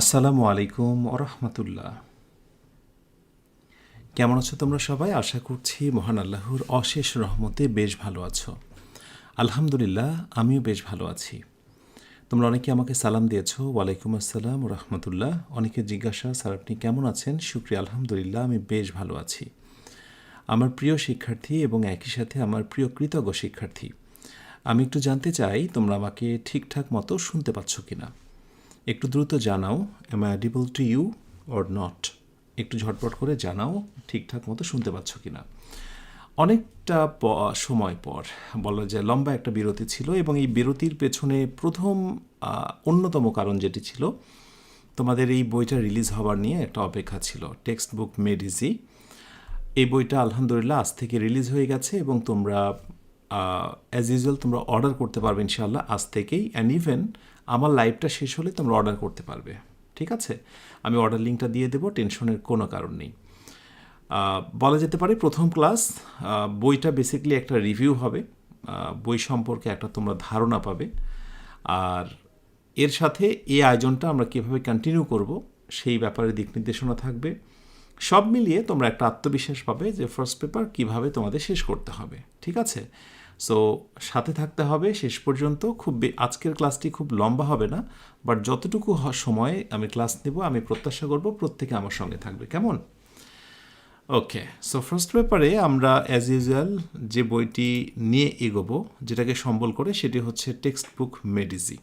আসসালামু আলাইকুম ওরহমতুল্লাহ কেমন আছো তোমরা সবাই? আশা করছি মহান আল্লাহর অশেষ রহমতে বেশ ভালো আছো। আলহামদুলিল্লাহ, আমিও বেশ ভালো আছি। তোমরা অনেকে আমাকে সালাম দিয়েছ, ওয়ালাইকুম আসসালাম রহমতুল্লাহ। অনেকে জিজ্ঞাসা, স্যার, আপনি কেমন আছেন? শুক্রিয়া, আলহামদুলিল্লাহ, আমি বেশ ভালো আছি। আমার প্রিয় শিক্ষার্থী এবং একই সাথে আমার প্রিয় কৃতজ্ঞ শিক্ষার্থী, আমি একটু জানতে চাই, তোমরা আমাকে ঠিকঠাক মতো শুনতে পাচ্ছ কিনা? একটু দ্রুত জানাও am I audible to you or not একটু ঝটপট করে জানাও, ঠিকঠাক মতো শুনতে পাচ্ছ কি না অনেকটা সময় পর, বলা যায় লম্বা একটা বিরতি ছিল এবং এই বিরতির পেছনে প্রথম অন্যতম কারণ যেটি ছিল, তোমাদের এই বইটা রিলিজ হওয়ার নিয়ে একটা অপেক্ষা ছিল টেক্সট বুক মেড ইজি এই বইটা আলহামদুলিল্লাহ আজ থেকে রিলিজ হয়ে গেছে এবং তোমরা অ্যাজ ইউজুয়াল তোমরা অর্ডার করতে পারবে ইনশাআল্লাহ আজ থেকেই। অ্যান্ড ইভেন আমার লাইভটা শেষ হলে তোমরা অর্ডার করতে পারবে। ঠিক আছে? আমি অর্ডার লিঙ্কটা দিয়ে দেবো টেনশনের কোনো কারণ নেই। বলা যেতে পারে প্রথম ক্লাস বইটা বেসিক্যালি একটা রিভিউ হবে। বই সম্পর্কে একটা তোমরা ধারণা পাবে। আর এর সাথে এই আয়োজনটা আমরা কীভাবে কন্টিনিউ করব, সেই ব্যাপারে দিক নির্দেশনা থাকবে। সব মিলিয়ে তোমরা একটা আত্মবিশ্বাস পাবে যে ফার্স্ট পেপার কীভাবে তোমাদের শেষ করতে হবে। ঠিক আছে? সো সাথে থাকতে হবে, শেষ পর্যন্ত। খুব আজকের ক্লাসটি খুব লম্বা হবে না বাট যতটুকু সময় আমি ক্লাস নেব, আমি প্রত্যাশা করব প্রত্যেকে আমার সঙ্গে থাকবে। কেমন? ওকে সো ফার্স্ট পেপারে আমরা অ্যাজ ইউজুয়াল যে বইটি নিয়ে এগোবো, যেটাকে সম্বল করে, সেটি হচ্ছে টেক্সট বুক মেডিজি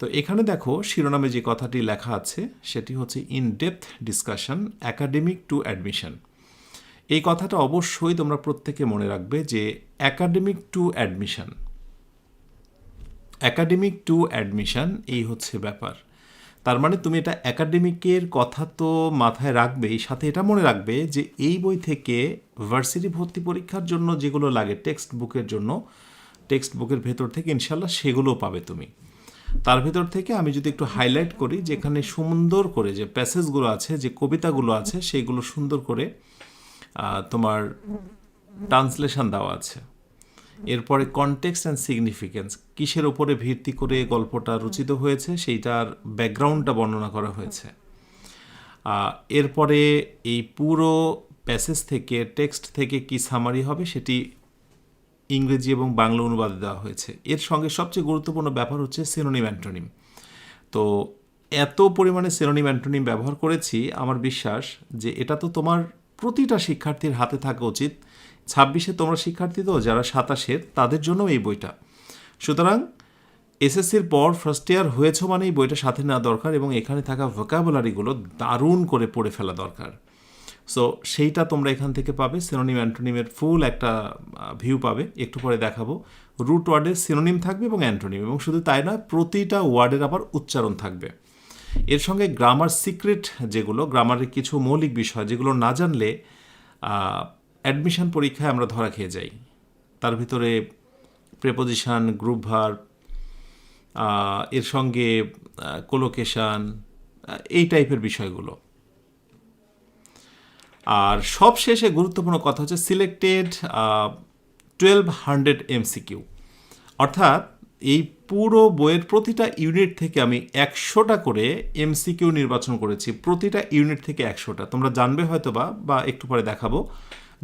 তো এখানে দেখো, শিরোনামে যে কথাটি লেখা আছে, সেটি হচ্ছে in depth discussion academic to admission এই কথাটা অবশ্যই তোমরা প্রত্যেকে মনে রাখবে যে academic to admission academic to admission এই হচ্ছে ব্যাপার। তার মানে তুমি এটা একাডেমিকের কথা তো মাথায় রাখবেই, সাথে এটা মনে রাখবে যে এই বই থেকে ভার্সিটি ভর্তি পরীক্ষার জন্য যেগুলো লাগে টেক্সট বুকের জন্য টেক্সট বুকের ভেতর থেকে ইনশাল্লাহ সেগুলো পাবে তুমি। তার ভেতর থেকে আমি যদি একটু হাইলাইট করি, যেখানে সুন্দর করে যে প্যাসেজগুলো আছে, যে কবিতাগুলো আছে সেইগুলো সুন্দর করে তোমার ট্রান্সলেশন দেওয়া আছে। এরপরে কনটেক্সট অ্যান্ড সিগনিফিকেন্স কিসের ওপরে ভিত্তি করে গল্পটা রচিত হয়েছে, সেইটার ব্যাকগ্রাউন্ডটা বর্ণনা করা হয়েছে। এরপরে এই পুরো প্যাসেজ থেকে টেক্সট থেকে কি সামারি হবে সেটি ইংরেজি এবং বাংলা অনুবাদে দেওয়া হয়েছে। এর সঙ্গে সবচেয়ে গুরুত্বপূর্ণ ব্যাপার হচ্ছে সিনোনিম অ্যান্টোনিম তো এত পরিমাণে সিনোনিম অ্যান্টোনিম ব্যবহার করেছি, আমার বিশ্বাস যে এটা তো তোমার প্রতিটা শিক্ষার্থীর হাতে থাকা উচিত। ছাব্বিশে তোমরা শিক্ষার্থী তো, যারা সাতাশের তাদের জন্য এই বইটা। সুতরাং, এসএসসির পর ফার্স্ট ইয়ার হয়েছে মানে এই বইটা সাথে নেওয়া দরকার এবং এখানে থাকা ভোকাবুলারিগুলো দারুণ করে পড়ে ফেলা দরকার। সো সেইটা তোমরা এখান থেকে পাবে সিনোনিম অ্যান্টোনিমের ফুল একটা ভিউ পাবে। একটু পরে দেখাবো। রুট ওয়ার্ডের সিনোনিম থাকবে এবং অ্যান্টোনিম এবং শুধু তাই না প্রতিটা ওয়ার্ডের আবার উচ্চারণ থাকবে। এর সঙ্গে গ্রামার সিক্রেট যেগুলো গ্রামারের কিছু মৌলিক বিষয় যেগুলো না জানলে অ্যাডমিশন পরীক্ষায় আমরা ধরা খেয়ে যাই। তার ভিতরে প্রেপোজিশন গ্রুপ ভার এর সঙ্গে কোলোকেশান এই টাইপের বিষয়গুলো। আর সব শেষে গুরুত্বপূর্ণ কথা হচ্ছে সিলেক্টেড টুয়েলভ হান্ড্রেড এমসিকিউ অর্থাৎ এই পুরো বইয়ের প্রতিটা ইউনিট থেকে আমি একশোটা করে এমসিকিউ নির্বাচন করেছি। প্রতিটা ইউনিট থেকে একশোটা। তোমরা জানবে হয়তো বা বা একটু পরে দেখাবো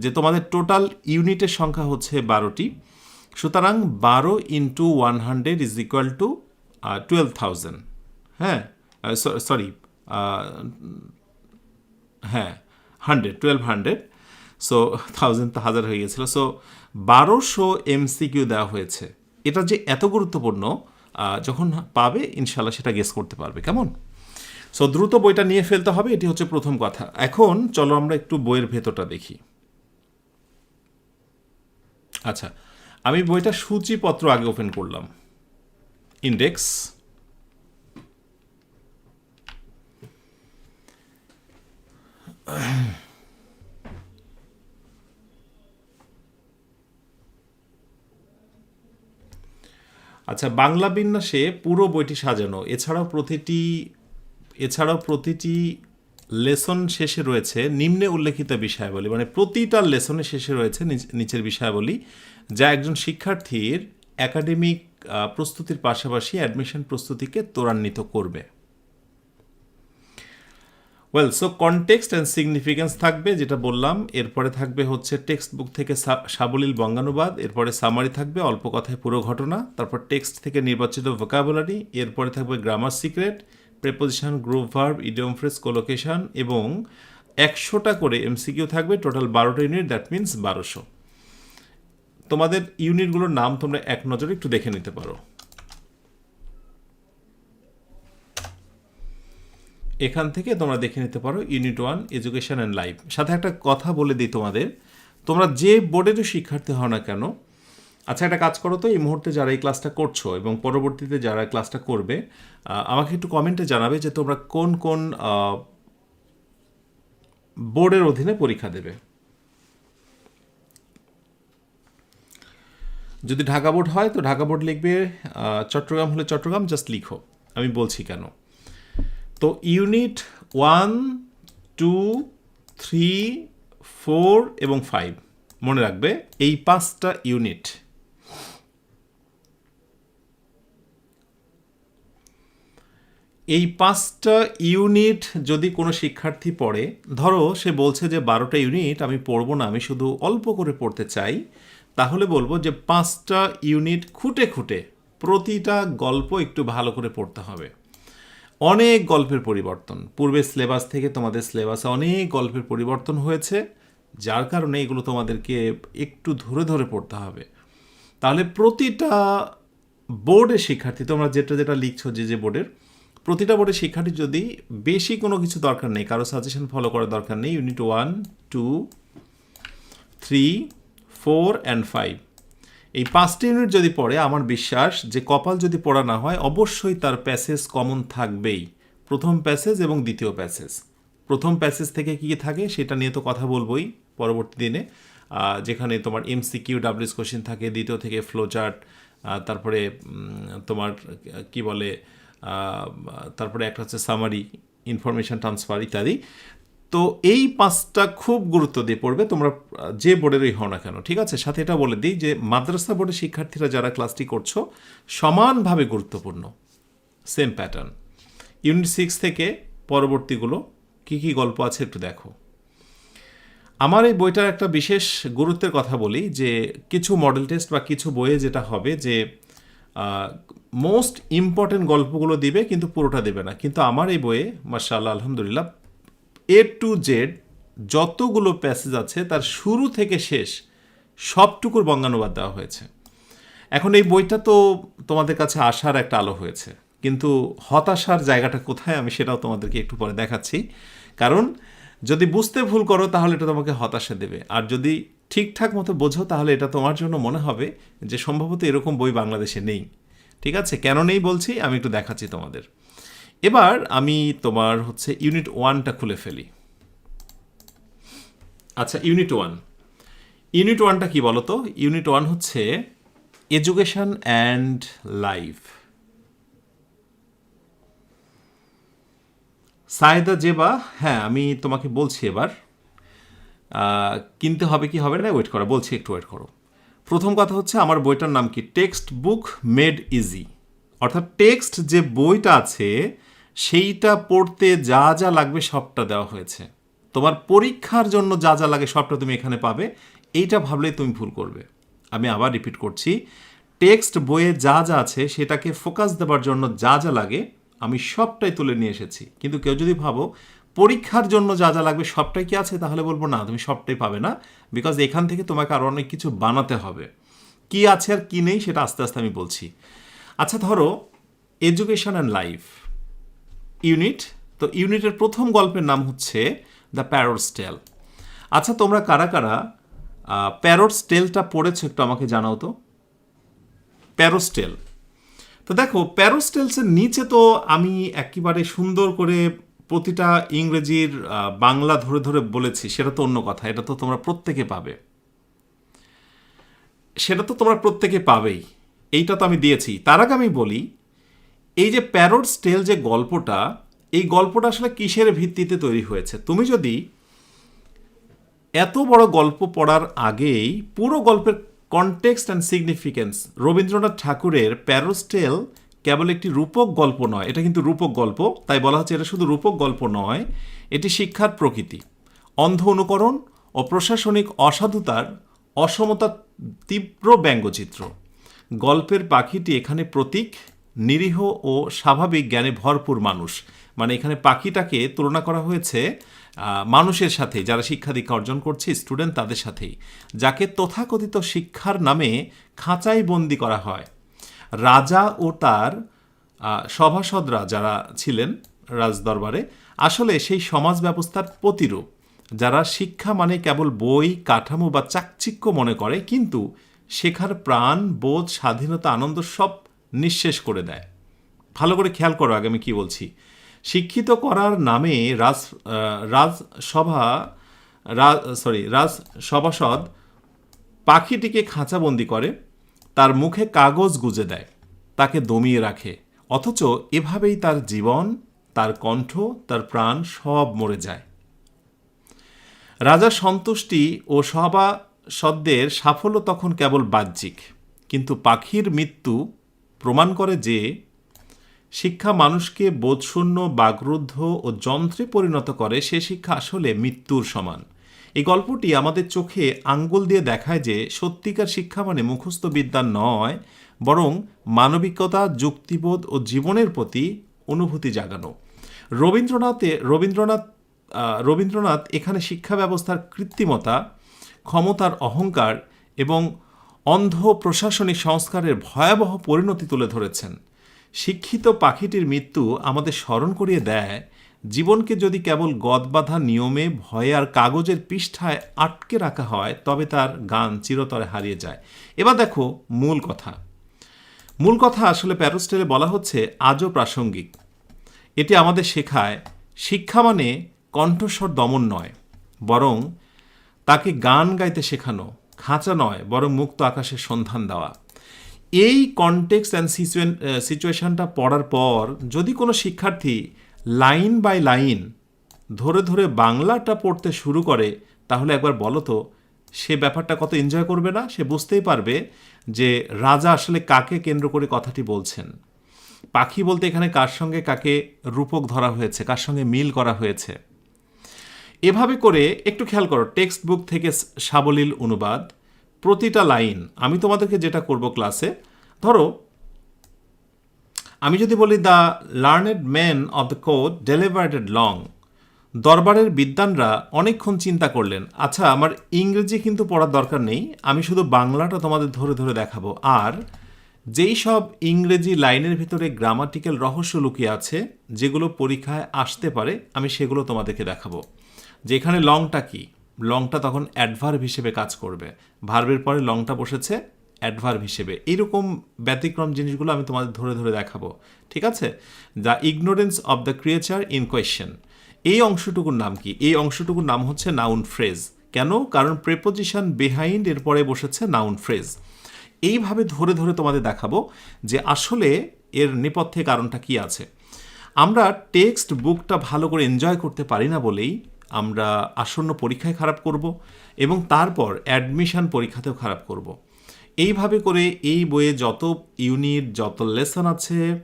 যে তোমাদের টোটাল ইউনিটের সংখ্যা হচ্ছে বারোটি। সুতরাং বারো into one hundred is equal to twelve thousand হ্যাঁ সরি হ্যাঁ hundred twelve hundred so thousand তো হাজার হয়ে গেছিল। সো বারোশো এমসিকিউ দেওয়া হয়েছে। এটা যে এত গুরুত্বপূর্ণ যখন পাবে ইনশাল্লাহ সেটা গেস করতে পারবে। কেমন? সো দ্রুত বইটা নিয়ে ফেলতে হবে, এটি হচ্ছে প্রথম কথা। এখন চলো আমরা একটু বইয়ের ভেতরটা দেখি। আচ্ছা আমি বইটা সূচিপত্র আগে ওপেন করলাম। ইন্ডেক্স আচ্ছা বাংলা বিন্যাসে পুরো বইটি সাজানো। এছাড়াও প্রতিটি এছাড়াও প্রতিটি লেসন শেষে রয়েছে নিম্নে উল্লেখিত বিষয়াবলী। মানে প্রতিটা লেসনে শেষে রয়েছে নিচ- নিচের বিষয়াবলী, যা একজন শিক্ষার্থীর একাডেমিক প্রস্তুতির পাশাপাশি অ্যাডমিশন প্রস্তুতিকে ত্বরান্বিত করবে। Well so context and significance থাকবে, যেটা বললাম। এরপরে থাকবে হচ্ছে টেক্সট বুক থেকে সাবলীল বঙ্গানুবাদ, এরপরে সামারি থাকবে অল্প কথায় পুরো ঘটনা, তারপর টেক্সট থেকে নির্বাচিত ভোকাবুলারি এরপরে থাকবে grammar secret preposition group verb idiom phrase collocation এবং একশোটা করে এমসিকিউ থাকবে টোটাল বারোটা ইউনিট দ্যাট মিন্স বারোশো। তোমাদের ইউনিটগুলোর নাম তোমরা এক নজরে একটু দেখে নিতে পারো। এখান থেকে তোমরা দেখে নিতে পারো unit one education and life সাথে একটা কথা বলে দিই তোমাদের। তোমরা যে বোর্ডেরও শিক্ষার্থী হও না কেন আচ্ছা একটা কাজ করো তো, এই মুহূর্তে যারা এই ক্লাসটা করছ এবং পরবর্তীতে যারা ক্লাসটা করবে আমাকে একটু কমেন্টে জানাবে যে তোমরা কোন কোন বোর্ডের অধীনে পরীক্ষা দেবে। যদি ঢাকা বোর্ড হয়, তো ঢাকা বোর্ড লিখবে চট্টগ্রাম হলে চট্টগ্রাম জাস্ট লিখো। আমি বলছি কেন। তো unit one, two, three, four এবং ফাইভ, মনে রাখবে এই পাঁচটা ইউনিট। এই পাঁচটা ইউনিট যদি কোনো শিক্ষার্থী পড়ে, ধরো সে বলছে যে বারোটা ইউনিট আমি পড়ব না, আমি শুধু অল্প করে পড়তে চাই, তাহলে বলব যে পাঁচটা ইউনিট খুঁটে খুঁটে প্রতিটা গল্প একটু ভালো করে পড়তে হবে। অনেক গল্পের পরিবর্তন। পূর্বের সিলেবাস থেকে তোমাদের সিলেবাসে অনেক গল্পের পরিবর্তন হয়েছে, যার কারণে এগুলো তোমাদেরকে একটু ধরে ধরে পড়তে হবে। তাহলে প্রতিটা বোর্ডের শিক্ষার্থী, তোমরা যেটা যেটা লিখছো যে যে বোর্ডের প্রতিটা বোর্ডের শিক্ষার্থী যদি বেশি কোনো কিছু দরকার নেই, কারও সাজেশন ফলো করার দরকার নেই unit one two three four and five এই পাঁচটি ইউনিট যদি পড়ে, আমার বিশ্বাস যে কপাল যদি পড়া না হয়, অবশ্যই তার প্যাসেজ কমন থাকবেই। প্রথম প্যাসেজ এবং দ্বিতীয় প্যাসেজ প্রথম প্যাসেজ থেকে কী কী থাকে, সেটা নিয়ে তো কথা বলবোই পরবর্তী দিনে। যেখানে তোমার এমসিকিউ ডাব্লিউএস কোশ্চেন থাকে, দ্বিতীয় থেকে ফ্লোচার্ট তারপরে তোমার, কি বলে তারপরে একটা হচ্ছে সামারি ইনফরমেশন ট্রান্সফার ইত্যাদি। তো এই পাঁচটা খুব গুরুত্ব দিয়ে পড়বে, তোমরা যে বোর্ডেরই হও না কেন, ঠিক আছে? সাথে এটা বলে দিই যে মাদ্রাসা বোর্ডের শিক্ষার্থীরা যারা ক্লাসটি করছ, সমানভাবে গুরুত্বপূর্ণ সেম প্যাটার্ন ইউনিট সিক্স থেকে পরবর্তীগুলো কি কি গল্প আছে একটু দেখো। আমার এই বইটার একটা বিশেষ গুরুত্বের কথা বলি যে কিছু মডেল টেস্ট বা কিছু বইয়ে যেটা হবে যে মোস্ট ইম্পর্টেন্ট গল্পগুলো দিবে কিন্তু পুরোটা দেবে না। কিন্তু আমার এই বইয়ে মার্শাল্লাহ আলহামদুলিল্লাহ এ টু জেড যতগুলো প্যাসেজ আছে, তার শুরু থেকে শেষ সবটুকুর বঙ্গানুবাদ দেওয়া হয়েছে। এখন এই বইটা তো তোমাদের কাছে আসার একটা আলো হয়েছে, কিন্তু হতাশার জায়গাটা কোথায় আমি সেটাও তোমাদেরকে একটু পরে দেখাচ্ছি। কারণ যদি বুঝতে ভুল করো, তাহলে এটা তোমাকে হতাশা দেবে। আর যদি ঠিকঠাক মতো বোঝো, তাহলে এটা তোমার জন্য মনে হবে যে সম্ভবত এরকম বই বাংলাদেশে নেই। ঠিক আছে? কেন নেই বলছি, আমি একটু দেখাচ্ছি তোমাদের। এবার আমি তোমার হচ্ছে ইউনিট ওয়ানটা খুলে ফেলি। আচ্ছা ইউনিট ওয়ান ইউনিট ওয়ানটা কি বলো তো ইউনিট ওয়ান হচ্ছে education and life Sayeda Zeba হ্যাঁ আমি তোমাকে বলছি এবার। কিনতে হবে কি হবে না? ওয়েট করো, বলছি একটু ওয়েট করো। প্রথম কথা হচ্ছে আমার বইটার নাম কি? টেক্সট বুক মেড ইজি অর্থাৎ টেক্সট যে বইটা আছে সেইটা পড়তে যা যা লাগবে সবটা দেওয়া হয়েছে। তোমার পরীক্ষার জন্য যা যা লাগে সবটা তুমি এখানে পাবে। এইটা ভাবলেই তুমি ভুল করবে। আমি আবার রিপিট করছি। টেক্সট বইয়ে যা যা আছে সেটাকে ফোকাস দেওয়ার জন্য যা যা লাগে আমি সবটাই তুলে নিয়ে এসেছি। কিন্তু কেউ যদি ভাবো পরীক্ষার জন্য যা যা লাগবে সবটাই কি আছে তাহলে বলব না, তুমি সবটাই পাবে না। বিকজ এখান থেকে তোমাকে আরও অনেক কিছু বানাতে হবে। কি আছে আর কি নেই সেটা আস্তে আস্তে আমি বলছি। আচ্ছা ধরো এডুকেশন অ্যান্ড লাইফ ইউনিট, তো ইউনিটের প্রথম গল্পের নাম হচ্ছে দ্য প্যারোটস টেল। আচ্ছা তোমরা কারা কারা প্যারোটস টেলটা পড়েছো একটু আমাকে জানাও তো। প্যারোস্টেল তো দেখো প্যারোস্টেলসের নিচে তো আমি একেবারে সুন্দর করে প্রতিটা ইংরেজির বাংলা ধরে ধরে বলেছি, সেটা তো অন্য কথা, এটা তো তোমরা প্রত্যেকে পাবে। সেটা তো তোমরা প্রত্যেকে পাবেই। এইটা তো আমি দিয়েছি। তার আগে আমি বলি এই যে প্যারোট স্টেল যে গল্পটা, এই গল্পটা আসলে কিসের ভিত্তিতে তৈরি হয়েছে? তুমি যদি এত বড় গল্প পড়ার আগেই পুরো গল্পের কনটেক্সট অ্যান্ড সিগনিফিকেন্স রবীন্দ্রনাথ ঠাকুরের প্যারোস্টেল কেবল একটি রূপক গল্প নয়, এটা কিন্তু রূপক গল্প, তাই বলা হচ্ছে এটা শুধু রূপক গল্প নয়, এটি শিক্ষার প্রকৃতি। অন্ধ অনুকরণ ও প্রশাসনিক অসাধুতার, অসমতার তীব্র ব্যঙ্গচিত্র। গল্পের পাখিটি এখানে প্রতীক নিরীহ ও স্বাভাবিক জ্ঞানে ভরপুর মানুষ। মানে এখানে পাখিটাকে তুলনা করা হয়েছে মানুষের সাথে, যারা শিক্ষা দীক্ষা অর্জন করছে স্টুডেন্ট তাদের সাথেই, যাকে তথাকথিত শিক্ষার নামে খাঁচাই বন্দি করা হয়। রাজা ও তার সভাসদরা যারা ছিলেন রাজদরবারে, আসলে সেই সমাজ ব্যবস্থার প্রতিরূপ। যারা শিক্ষা মানে কেবল বই, কাঠামো বা চাকচিক্য মনে করে, কিন্তু শেখার প্রাণ, বোধ, স্বাধীনতা, আনন্দ সব নিঃশেষ করে দেয়। ভালো করে খেয়াল করো, আগে আমি কি বলছি। শিক্ষিত করার নামে রাজ রাজসভা রাজ সরি রাজ সভাসদ পাখিটিকে খাঁচাবন্দি করে, তার মুখে কাগজ গুজে দেয়, তাকে দমিয়ে রাখে। অথচ এভাবেই তার জীবন, তার কণ্ঠ, তার প্রাণ সব মরে যায়। রাজার সন্তুষ্টি ও সভাসদদের সাফল্য তখন কেবল বাহ্যিক, কিন্তু পাখির মৃত্যু প্রমাণ করে যে শিক্ষা মানুষকে বোধশূন্য বাগরুদ্ধ ও যন্ত্রে পরিণত করে, সে শিক্ষা আসলে মৃত্যুর সমান। এই গল্পটি আমাদের চোখে আঙ্গুল দিয়ে দেখায় যে সত্যিকার শিক্ষা মানে মুখস্থ বিদ্যা নয়, বরং মানবিকতা, যুক্তিবোধ ও জীবনের প্রতি অনুভূতি জাগানো। রবীন্দ্রনাথে, রবীন্দ্রনাথ রবীন্দ্রনাথ এখানে শিক্ষা ব্যবস্থার কৃত্রিমতা, ক্ষমতার অহংকার এবং অন্ধ প্রশাসনিক সংস্কারের ভয়াবহ পরিণতি তুলে ধরেছেন। শিক্ষিত পাখিটির মৃত্যু আমাদের স্মরণ করিয়ে দেয়, জীবনকে যদি কেবল গদবাধা নিয়মে, ভয়ে আর কাগজের পৃষ্ঠায় আটকে রাখা হয়, তবে তার গান চিরতরে হারিয়ে যায়। এবার দেখো মূল কথা। মূল কথা আসলে প্যারোস্টেলে বলা হচ্ছে, আজও প্রাসঙ্গিক। এটি আমাদের শেখায়, শিক্ষা মানে কণ্ঠস্বর দমন নয়, বরং তাকে গান গাইতে শেখানো। খাঁচা নয়, বরং মুক্ত আকাশের সন্ধান দেওয়া। এই কনটেক্সট অ্যান্ড সিচুয়েন সিচুয়েশনটা পড়ার পর যদি কোনো শিক্ষার্থী লাইন বাই লাইন ধরে ধরে বাংলাটা পড়তে শুরু করে, তাহলে একবার বলো তো, সে ব্যাপারটা কত এনজয় করবে না? সে বুঝতেই পারবে যে রাজা আসলে কাকে কেন্দ্র করে কথাটি বলছেন। পাখি বলতে এখানে কার সঙ্গে কাকে রূপক ধরা হয়েছে, কার সঙ্গে মিল করা হয়েছে। এভাবে করে একটু খেয়াল করো টেক্সট বুক থেকে সাবলীল অনুবাদ, প্রতিটা লাইন আমি তোমাদেরকে যেটা করব ক্লাসে ধরো, আমি যদি বলি the learned man of the court deliberated long দরবারের বিদ্বানরা অনেকক্ষণ চিন্তা করলেন আচ্ছা আমার ইংরেজি কিন্তু পড়ার দরকার নেই, আমি শুধু বাংলাটা তোমাদের ধরে ধরে দেখাবো। আর যেই সব ইংরেজি লাইনের ভিতরে গ্রামাটিক্যাল রহস্য লুকিয়ে আছে, যেগুলো পরীক্ষায় আসতে পারে, আমি সেগুলো তোমাদেরকে দেখাবো। যে এখানে লংটা কি? লংটা তখন অ্যাডভার্ব হিসেবে কাজ করবে। ভার্বের পরে লংটা বসেছে অ্যাডভার্ব হিসেবে। এইরকম ব্যতিক্রম জিনিসগুলো আমি তোমাদের ধরে ধরে দেখাবো, ঠিক আছে? The ignorance of the creature in question এই অংশটুকুর নাম কি? এই অংশটুকুর নাম হচ্ছে নাউন ফ্রেজ কেন? কারণ প্রেপোজিশন বিহাইন্ড এর পরে বসেছে নাউন ফ্রেজ এইভাবে ধরে ধরে তোমাদের দেখাবো যে আসলে এর নেপথ্যে কারণটা কি আছে। আমরা টেক্সট বুকটা ভালো করে এনজয় করতে পারি না বলেই আমরা আসন্ন পরীক্ষায় খারাপ করব এবং তারপর অ্যাডমিশন পরীক্ষাতেও খারাপ করব। এইভাবে করে এই বইয়ে যত ইউনিট, যত লেসন আছে,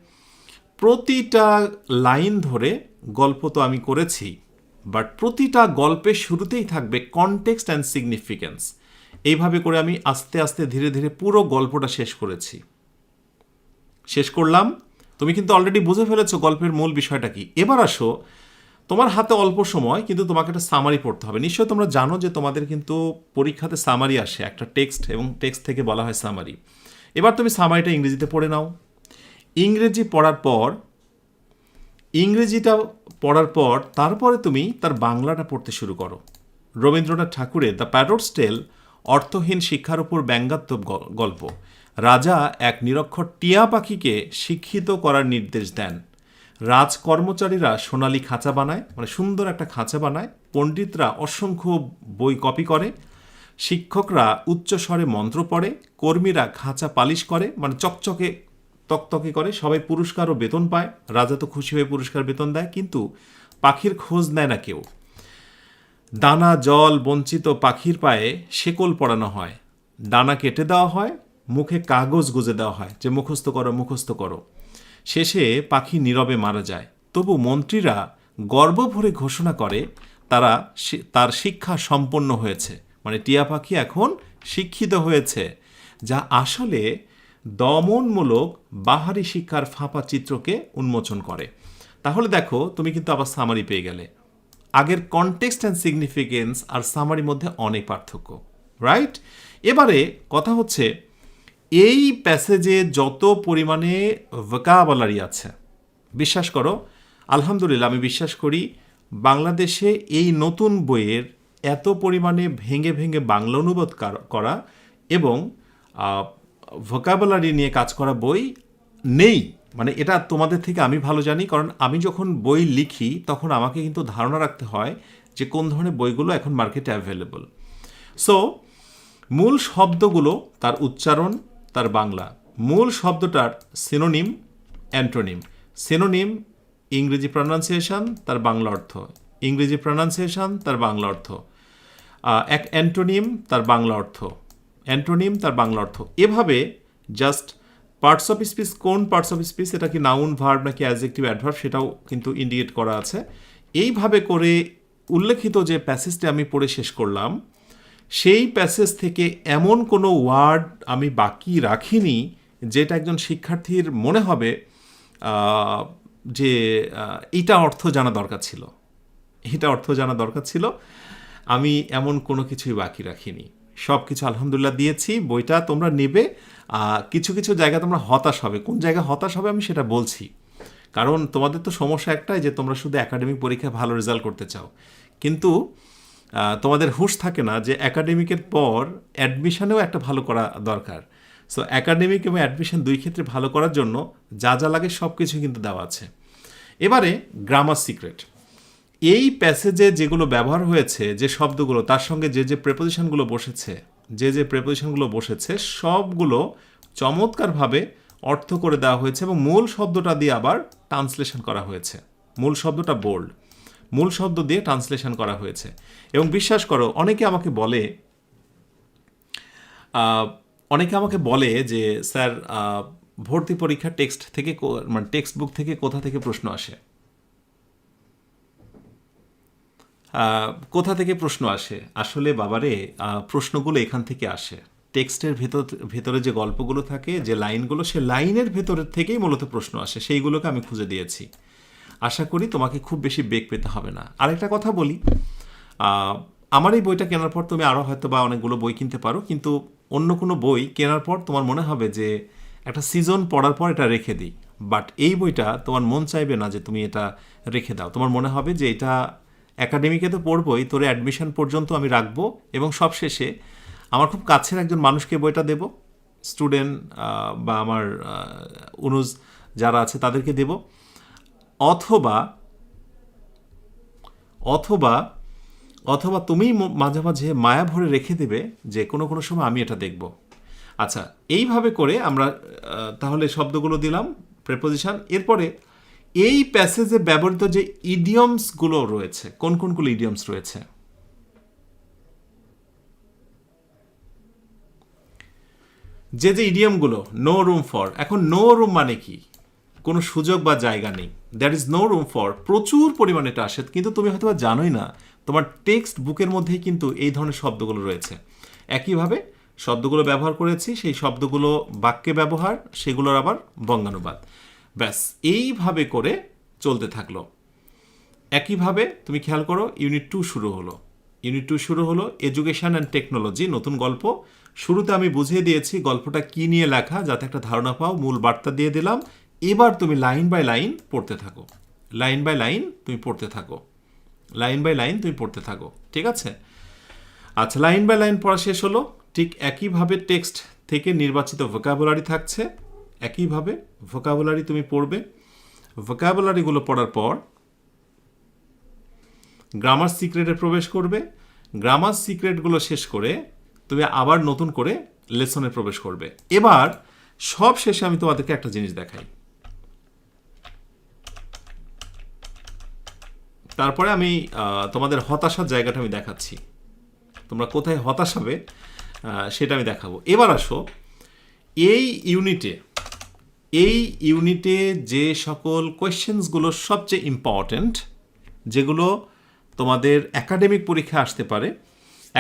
প্রতিটা লাইন ধরে গল্প তো আমি করেছি বাট প্রতিটা গল্পের শুরুতেই থাকবে কনটেক্সট অ্যান্ড সিগনিফিক্যান্স এইভাবে করে আমি আস্তে আস্তে ধীরে ধীরে পুরো গল্পটা শেষ করেছি। শেষ করলাম। তুমি কিন্তু অলরেডি বুঝে ফেলেছো গল্পের মূল বিষয়টা কি। এবার আসো তোমার হাতে অল্প সময়, কিন্তু তোমাকে একটা সামারি পড়তে হবে। নিশ্চয়ই তোমরা জানো যে তোমাদের কিন্তু পরীক্ষাতে সামারি আসে, একটা টেক্সট এবং টেক্সট থেকে বলা হয় সামারি এবার তুমি সামারিটা ইংরেজিতে পড়ে নাও। ইংরেজি পড়ার পর, ইংরেজিটা পড়ার পর তারপরে তুমি তার বাংলাটা পড়তে শুরু করো। রবীন্দ্রনাথ ঠাকুরের দ্য প্যারোটস টেল অর্থহীন শিক্ষার উপর ব্যঙ্গাত্মক গল্প। রাজা এক নিরক্ষর টিয়া পাখিকে শিক্ষিত করার নির্দেশ দেন। রাজ কর্মচারীরা সোনালী খাঁচা বানায় মানে সুন্দর একটা খাঁচা বানায়। পণ্ডিতরা অসংখ্য বই কপি করে। শিক্ষকরা উচ্চস্বরে মন্ত্র পড়ে। কর্মীরা খাঁচা পালিশ করে মানে চকচকে, তকতকে করে। সবাই পুরস্কার ও বেতন পায়। রাজা তো খুশি হয়ে পুরস্কার, বেতন দেয়, কিন্তু পাখির খোঁজ নেয় না কেউ। দানা, জল, বঞ্চিত পাখির পায়ে শেকল পড়ানো হয়। দানা কেটে দেওয়া হয়, মুখে কাগজ গুজে দেওয়া হয়, যে মুখস্থ করো মুখস্থ করো। শেষে পাখি নীরবে মারা যায়। তবু মন্ত্রীরা গর্ব ভরে ঘোষণা করে, তারা তার শিক্ষা সম্পন্ন হয়েছে। মানে টিয়া পাখি এখন শিক্ষিত হয়েছে, যা আসলে দমনমূলক বাহারি শিক্ষার ফাঁপা চিত্রকে উন্মোচন করে। তাহলে দেখো, তুমি কিন্তু আবার সামারি পেয়ে গেলে। আগের কনটেক্সট অ্যান্ড সিগনিফিকেন্স আর সামারির মধ্যে অনেক পার্থক্য রাইট এবারে কথা হচ্ছে এই প্যাসেজে যত পরিমাণে ভোকাবলারি আছে, বিশ্বাস করো, আলহামদুলিল্লাহ আমি বিশ্বাস করি, বাংলাদেশে এই নতুন বইয়ের এত পরিমাণে ভেঙে ভেঙে বাংলা অনুবাদ করা এবং ভোকাবুলারি নিয়ে কাজ করা বই নেই। মানে এটা তোমাদের থেকে আমি ভালো জানি, কারণ আমি যখন বই লিখি, তখন আমাকে কিন্তু ধারণা রাখতে হয় যে কোন ধরনের বইগুলো এখন মার্কেটে অ্যাভেলেবল সো মূল শব্দগুলো, তার উচ্চারণ তার বাংলা। মূল শব্দটার সিনোনিম অ্যান্টোনিম সিনোনিম ইংরেজি প্রনাউন্সিয়েশন তার বাংলা অর্থ। ইংরেজি প্রনাউন্সিয়েশন তার বাংলা অর্থ। এক অ্যান্টোনিম তার বাংলা অর্থ। অ্যান্টোনিম তার বাংলা অর্থ। এভাবে জাস্ট পার্টস অফ স্পিচ কোন পার্টস অফ স্পিচ এটা কি নাউন ভার্ব নাকি অ্যাডজেক্টিভ অ্যাডভার্ব সেটাও কিন্তু ইন্ডিকেট করা আছে। এইভাবে করে উল্লেখিত যে প্যাসেজটি আমি পড়ে শেষ করলাম সেই প্যাসেজ থেকে এমন কোনো ওয়ার্ড আমি বাকি রাখিনি যেটা একজন শিক্ষার্থীর মনে হবে যে এটা অর্থ জানা দরকার ছিল। এটা অর্থ জানা দরকার ছিল। আমি এমন কোনো কিছুই বাকি রাখিনি। সব কিছু আলহামদুলিল্লাহ দিয়েছি, বইটা তোমরা নেবে কিছু কিছু জায়গা তোমরা হতাশ হবে। কোন জায়গায় হতাশ হবে আমি সেটা বলছি। কারণ তোমাদের তো সমস্যা একটাই যে তোমরা শুধু একাডেমিক পরীক্ষায় ভালো রেজাল্ট করতে চাও। কিন্তু তোমাদের হুঁশ থাকে না যে একাডেমিকের পর অ্যাডমিশানেও একটা ভালো করা দরকার। সো একাডেমিক এবং অ্যাডমিশন দুই ক্ষেত্রে ভালো করার জন্য যা যা লাগে সব কিছু কিন্তু দেওয়া আছে। এবারে গ্রামার সিক্রেট এই প্যাসেজে যেগুলো ব্যবহার হয়েছে, যে শব্দগুলো, তার সঙ্গে যে যে প্রেপোজিশনগুলো বসেছে, যে যে প্রেপোজিশনগুলো বসেছে, সবগুলো চমৎকারভাবে অর্থ করে দেওয়া হয়েছে এবং মূল শব্দটা দিয়ে আবার ট্রান্সলেশন করা হয়েছে। মূল শব্দটা বোল্ড মূল শব্দ দিয়ে ট্রান্সলেশন করা হয়েছে। এবং বিশ্বাস করো, অনেকে আমাকে বলে অনেকে আমাকে বলে যে, স্যার ভর্তি পরীক্ষার টেক্সট থেকে মানে টেক্সট বুক থেকে কোথা থেকে প্রশ্ন আসে? কোথা থেকে প্রশ্ন আসে? আসলে বাবারে প্রশ্নগুলো এখান থেকে আসে। টেক্সটের ভেতর, ভেতরে যে গল্পগুলো থাকে, যে লাইনগুলো, সে লাইনের ভেতরের থেকেই মূলত প্রশ্ন আসে। সেইগুলোকে আমি খুঁজে দিয়েছি। আশা করি তোমাকে খুব বেশি বেগ পেতে হবে না। আরেকটা কথা বলি আমার এই বইটা কেনার পর তুমি আরও হয়তো বা অনেকগুলো বই কিনতে পারো, কিন্তু অন্য কোনো বই কেনার পর তোমার মনে হবে যে একটা সিজন পড়ার পর এটা রেখে দিই। বাট এই বইটা তোমার মন চাইবে না যে তুমি এটা রেখে দাও। তোমার মনে হবে যে এটা একাডেমিকে তো পড়বই, তোর অ্যাডমিশন পর্যন্ত আমি রাখব এবং সব শেষে আমার খুব কাছের একজন মানুষকে বইটা দেব। স্টুডেন্ট বা আমার অনুজ যারা আছে তাদেরকে দেব। অথবা অথবা অথবা তুমি মাঝে মাঝে মায়া ভরে রেখে দেবে যে কোনো কোনো সময় আমি এটা দেখব। আচ্ছা এইভাবে করে আমরা তাহলে শব্দগুলো দিলাম প্রেপোজিশন এরপরে এই প্যাসেজে ব্যবহৃত যে ইডিয়মসগুলো রয়েছে, কোন কোনগুলো ইডিয়মস রয়েছে? যে যে ইডিয়মগুলো নো রুম ফর এখন নো রুম মানে কি? কোনো সুযোগ বা জায়গা নেই। That is no room for প্রচুর পরিমাণে আসে, কিন্তু তুমি হয়তো বা জানোই না, তোমার টেক্সট বুকের মধ্যেই কিন্তু এই ধরনের শব্দগুলো রয়েছে। একইভাবে শব্দগুলো ব্যবহার করেছি, সেই শব্দগুলো বাক্যে ব্যবহার, সেগুলোর আবার বঙ্গানুবাদ। ব্যাস, এইভাবে করে চলতে থাকল। একইভাবে তুমি খেয়াল করো ইউনিট টু শুরু হলো। ইউনিট টু শুরু হলো এডুকেশন অ্যান্ড টেকনোলজি নতুন গল্প। শুরুতে আমি বুঝিয়ে দিয়েছি গল্পটা কি নিয়ে লেখা, যাতে একটা ধারণা পাও, মূল বার্তা দিয়ে দিলাম এবার তুমি লাইন বাই লাইন পড়তে থাকো। লাইন বাই লাইন তুমি পড়তে থাকো। লাইন বাই লাইন তুমি পড়তে থাকো, ঠিক আছে? আচ্ছা লাইন বাই লাইন পড়া শেষ হলো। ঠিক একইভাবে টেক্সট থেকে নির্বাচিত ভোকাবুলারি থাকছে। একইভাবে ভোকাবুলারি তুমি পড়বে। ভোকাবুলারিগুলো পড়ার পর গ্রামার সিক্রেটে প্রবেশ করবে। গ্রামার সিক্রেটগুলো শেষ করে তুমি আবার নতুন করে লেসনে প্রবেশ করবে। এবার সব শেষে আমি তোমাদেরকে একটা জিনিস দেখাই। তারপরে আমি তোমাদের হতাশার জায়গাটা আমি দেখাচ্ছি। তোমরা কোথায় হতাশ হবে সেটা আমি দেখাবো। এবার আসো, এই ইউনিটে এই ইউনিটে যে সকল কোয়েশ্চেন্সগুলো সবচেয়ে ইম্পর্ট্যান্ট যেগুলো তোমাদের একাডেমিক পরীক্ষা আসতে পারে,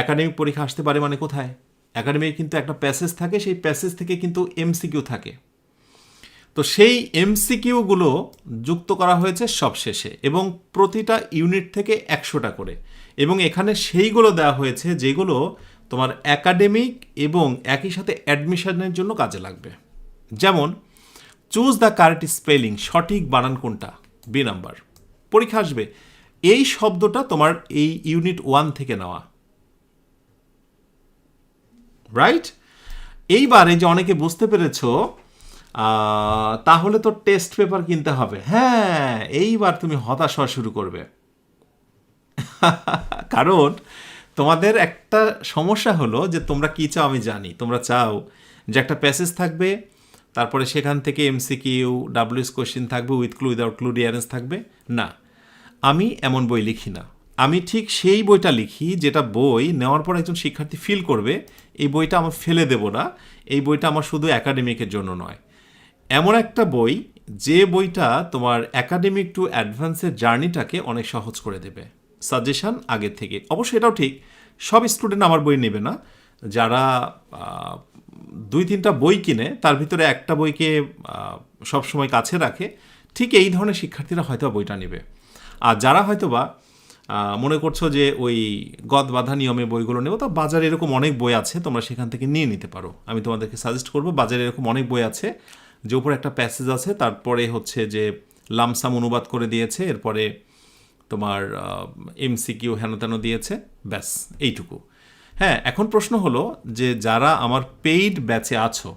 একাডেমিক পরীক্ষা আসতে পারে মানে কোথায়? একাডেমিক কিন্তু একটা প্যাসেজ থাকে, সেই প্যাসেজ থেকে কিন্তু এমসিকিউ থাকে। তো সেই এমসিকিউগুলো যুক্ত করা হয়েছে সব শেষে এবং প্রতিটা ইউনিট থেকে একশোটা করে। এবং এখানে সেইগুলো দেওয়া হয়েছে যেগুলো তোমার একাডেমিক এবং একই সাথে অ্যাডমিশনের জন্য কাজে লাগবে। যেমন চুজ দ্য কারেক্ট স্পেলিং সঠিক বানান কোনটা? বি নাম্বার পরীক্ষা আসবে। এই শব্দটা তোমার এই ইউনিট ওয়ান থেকে নেওয়া। রাইট এইবার এই যে অনেকে বুঝতে পেরেছ তাহলে তো টেস্ট পেপার কিনতে হবে। হ্যাঁ এইবার তুমি হতাশ হওয়া শুরু করবে। কারণ তোমাদের একটা সমস্যা হলো যে তোমরা কি চাও আমি জানি। তোমরা চাও যে একটা প্যাসেজ থাকবে, তারপরে সেখান থেকে এমসিকিউ ডাব্লিউএস কোশ্চেন থাকবে উইথ ক্লু উইদাউট ক্লু ডিয়ারেন্স থাকবে। না, আমি এমন বই লিখি না। আমি ঠিক সেই বইটা লিখি যেটা বই নেওয়ার পর একজন শিক্ষার্থী ফিল করবে, এই বইটা আমার ফেলে দেব না, এই বইটা আমার শুধু একাডেমিকের জন্য নয়। এমন একটা বই যে বইটা তোমার একাডেমিক টু অ্যাডভান্সের জার্নিটাকে অনেক সহজ করে দেবে। সাজেশন আগের থেকে। অবশ্য এটাও ঠিক। সব স্টুডেন্ট আমার বই নেবে না। যারা দুই তিনটা বই কিনে, তার ভিতরে একটা বইকে সবসময় কাছে রাখে, ঠিক এই ধরনের শিক্ষার্থীরা হয়তো বইটা নেবে। আর যারা হয়তো বা মনে করছ যে ওই গদ বাধা নিয়মে বইগুলো নেব, তা বাজারে এরকম অনেক বই আছে, তোমরা সেখান থেকে নিয়ে নিতে পারো। আমি তোমাদেরকে সাজেস্ট করব, বাজারে এরকম অনেক বই আছে যে উপরে একটা প্যাসেজ আছে, তারপরে হচ্ছে যে লামসাম অনুবাদ করে দিয়েছে, এরপরে তোমার এমসিকিউ হেন তেন দিয়েছে, ব্যাস, এইটুকু। হ্যাঁ এখন প্রশ্ন হলো যে যারা আমার পেইড ব্যাচে আছো,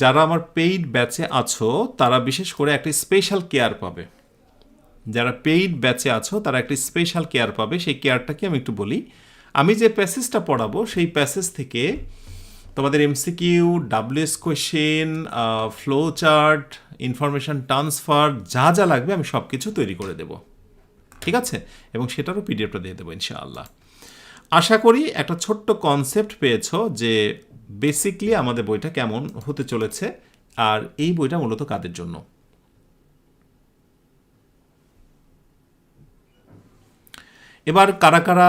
যারা আমার পেইড ব্যাচে আছো, তারা বিশেষ করে একটা স্পেশাল কেয়ার পাবে। যারা পেইড ব্যাচে আছো, তারা একটা স্পেশাল কেয়ার পাবে। সেই কেয়ারটাকে আমি একটু বলি। আমি যে প্যাসেজটা পড়াবো, সেই প্যাসেজ থেকে তোমাদের MCQ WS question flow chart information transfer যা যা লাগবে আমি সব কিছু তৈরি করে দেব। ঠিক আছে? এবং সেটারও পিডিএফটা দিয়ে দেবো, ইনশাআল্লাহ। আশা করি একটা ছোট্ট কনসেপ্ট পেয়েছ যে বেসিকলি আমাদের বইটা কেমন হতে চলেছে, আর এই বইটা মূলত কাদের জন্য? এবার কারা কারা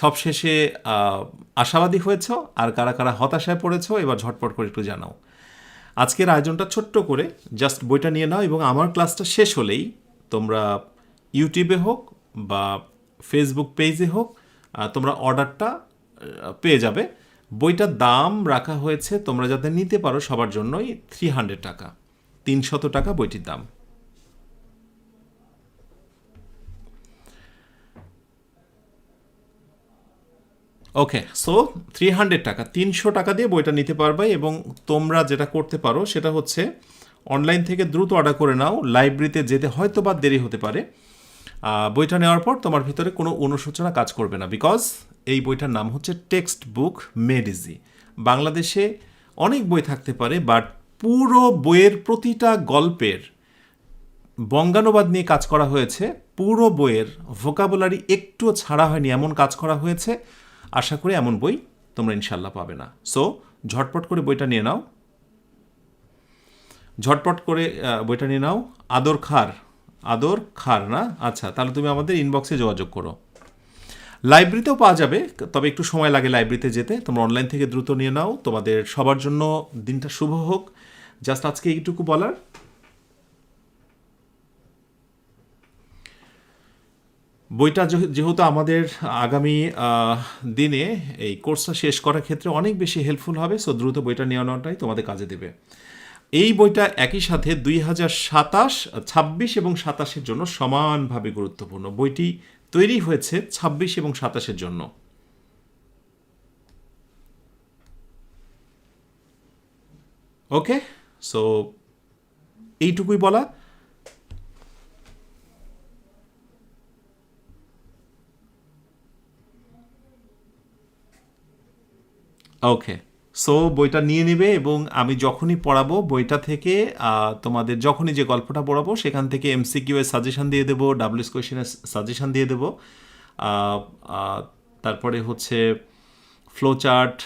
সবশেষে আশাবাদী হয়েছ? আর কারা কারা হতাশায় পড়েছো? এবার ঝটপট করে একটু জানাও। আজকের আয়োজনটা ছোট্ট করে, জাস্ট বইটা নিয়ে নাও এবং আমার ক্লাসটা শেষ হলেই তোমরা ইউটিউবে হোক বা ফেসবুক পেজে হোক তোমরা অর্ডারটা পেয়ে যাবে। বইটার দাম রাখা হয়েছে, তোমরা যাতে নিতে পারো সবার জন্যই থ্রি হান্ড্রেড টাকা। তিনশত টাকা বইটির দাম। ওকে সো থ্রি হান্ড্রেড টাকা, তিনশো টাকা দিয়ে বইটা নিতে পারবে এবং তোমরা যেটা করতে পারো সেটা হচ্ছে অনলাইন থেকে দ্রুত অর্ডার করে নাও লাইব্রেরিতে যেতে হয়তো বা দেরি হতে পারে। বইটা নেওয়ার পর তোমার ভিতরে কোনো অনুশোচনা কাজ করবে না বিকজ এই বইটার নাম হচ্ছে টেক্সট বুক মেড ইজি বাংলাদেশে অনেক বই থাকতে পারে বাট পুরো বইয়ের প্রতিটা গল্পের বঙ্গানুবাদ নিয়ে কাজ করা হয়েছে। পুরো বইয়ের ভোকাবুলারি একটুও ছাড়া হয়নি, এমন কাজ করা হয়েছে আশা করি এমন বই তোমরা ইনশাল্লাহ পাবে না। সো ঝটপট করে বইটা নিয়ে নাও। ঝটপট করে বইটা নিয়ে নাও। আদর খার। আদর খার না? আচ্ছা তাহলে তুমি আমাদের ইনবক্সে যোগাযোগ করো। লাইব্রেরিতেও পাওয়া যাবে, তবে একটু সময় লাগে লাইব্রেরিতে যেতে। তোমরা অনলাইন থেকে দ্রুত নিয়ে নাও। তোমাদের সবার জন্য দিনটা শুভ হোক। জাস্ট আজকে এইটুকু বলার। বইটা যেহ- যেহেতু আমাদের আগামী দিনে এই কোর্সটা শেষ করার ক্ষেত্রে অনেক বেশি হেল্পফুল হবে সো দ্রুত বইটা নিয়ে নেওয়াটাই তোমাদের কাজে দেবে। এই বইটা একই সাথে দুই হাজার সাতাশ, ছাব্বিশ এবং সাতাশের জন্য সমানভাবে গুরুত্বপূর্ণ। বইটি তৈরি হয়েছে ছাব্বিশ এবং সাতাশের জন্য। ওকে সো এইটুকুই বলা। ওকে সো বইটা নিয়ে নেবে এবং আমি যখনই পড়াবো, বইটা থেকে তোমাদের যখনই যে গল্পটা পড়াবো, সেখান থেকে এমসিকিউ এর সাজেশান দিয়ে দেবো ডাব্লিউএস কোয়েশনের সাজেশান দিয়ে দেবো। তারপরে হচ্ছে ফ্লো চার্ট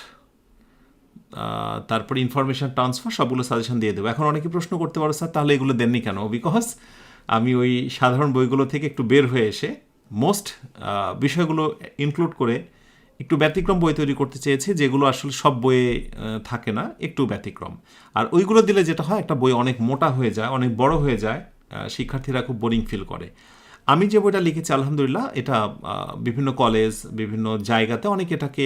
তারপরে ইনফরমেশন ট্রান্সফার সবগুলো সাজেশান দিয়ে দেবো। এখন অনেকে প্রশ্ন করতে পারো, স্যার, তাহলে এগুলো দেননি কেন? বিকজ আমি ওই সাধারণ বইগুলো থেকে একটু বের হয়ে এসে মোস্ট বিষয়গুলো ইনক্লুড করে একটু ব্যতিক্রম বই তৈরি করতে চেয়েছি, যেগুলো আসলে সব বইয়ে থাকে না, একটু ব্যতিক্রম। আর ওইগুলো দিলে যেটা হয়, একটা বই অনেক মোটা হয়ে যায়, অনেক বড় হয়ে যায় শিক্ষার্থীরা খুব বোরিং ফিল করে। আমি যে বইটা লিখেছি, আলহামদুলিল্লাহ, এটা বিভিন্ন কলেজ, বিভিন্ন জায়গাতে অনেক এটাকে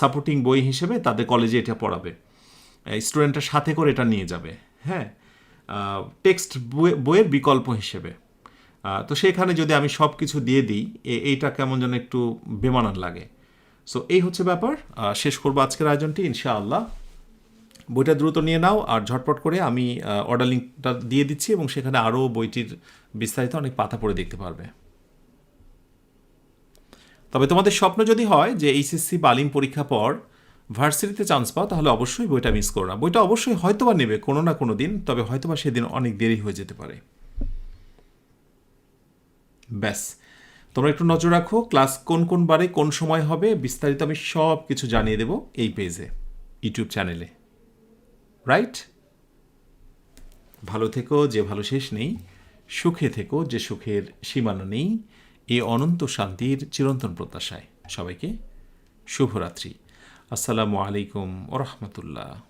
সাপোর্টিং বই হিসেবে তাদের কলেজে এটা পড়াবে। স্টুডেন্টের সাথে করে এটা নিয়ে যাবে হ্যাঁ? টেক্সট বইয়ের বিকল্প হিসেবে। তো সেখানে যদি আমি সব কিছু দিয়ে দিই এইটা কেমন যেন একটু বেমানান লাগে। সো এই হচ্ছে ব্যাপার। শেষ করব আজকের আয়োজনটি, ইনশাআল্লাহ। বইটা দ্রুত নিয়ে নাও আর ঝটপট করে আমি অর্ডার লিঙ্কটা দিয়ে দিচ্ছি এবং সেখানে আরও বইটির বিস্তারিত অনেক পাতা পড়ে দেখতে পারবে। তবে তোমাদের স্বপ্ন যদি হয় যে এইচএসসি বালিম পরীক্ষা পর ভার্সিটিতে চান্স পাও, তাহলে অবশ্যই বইটা মিস করো না। বইটা অবশ্যই হয়তোবা নেবে কোনো না কোনো দিন, তবে হয়তোবা সেদিন অনেক দেরি হয়ে যেতে পারে। ব্যাস। তোমরা একটু নজর রাখো, ক্লাস কোন কোন বারে কোন সময় হবে, বিস্তারিত আমি সব কিছু জানিয়ে দেবো এই পেজে, ইউটিউব চ্যানেলে। রাইট ভালো থেকো, যে ভালো শেষ নেই, সুখে থেকো, যে সুখের সীমানা নেই এই অনন্ত শান্তির চিরন্তন প্রত্যাশায়। সবাইকে শুভরাত্রি। আসসালামু আলাইকুম ওরহমতুল্লাহ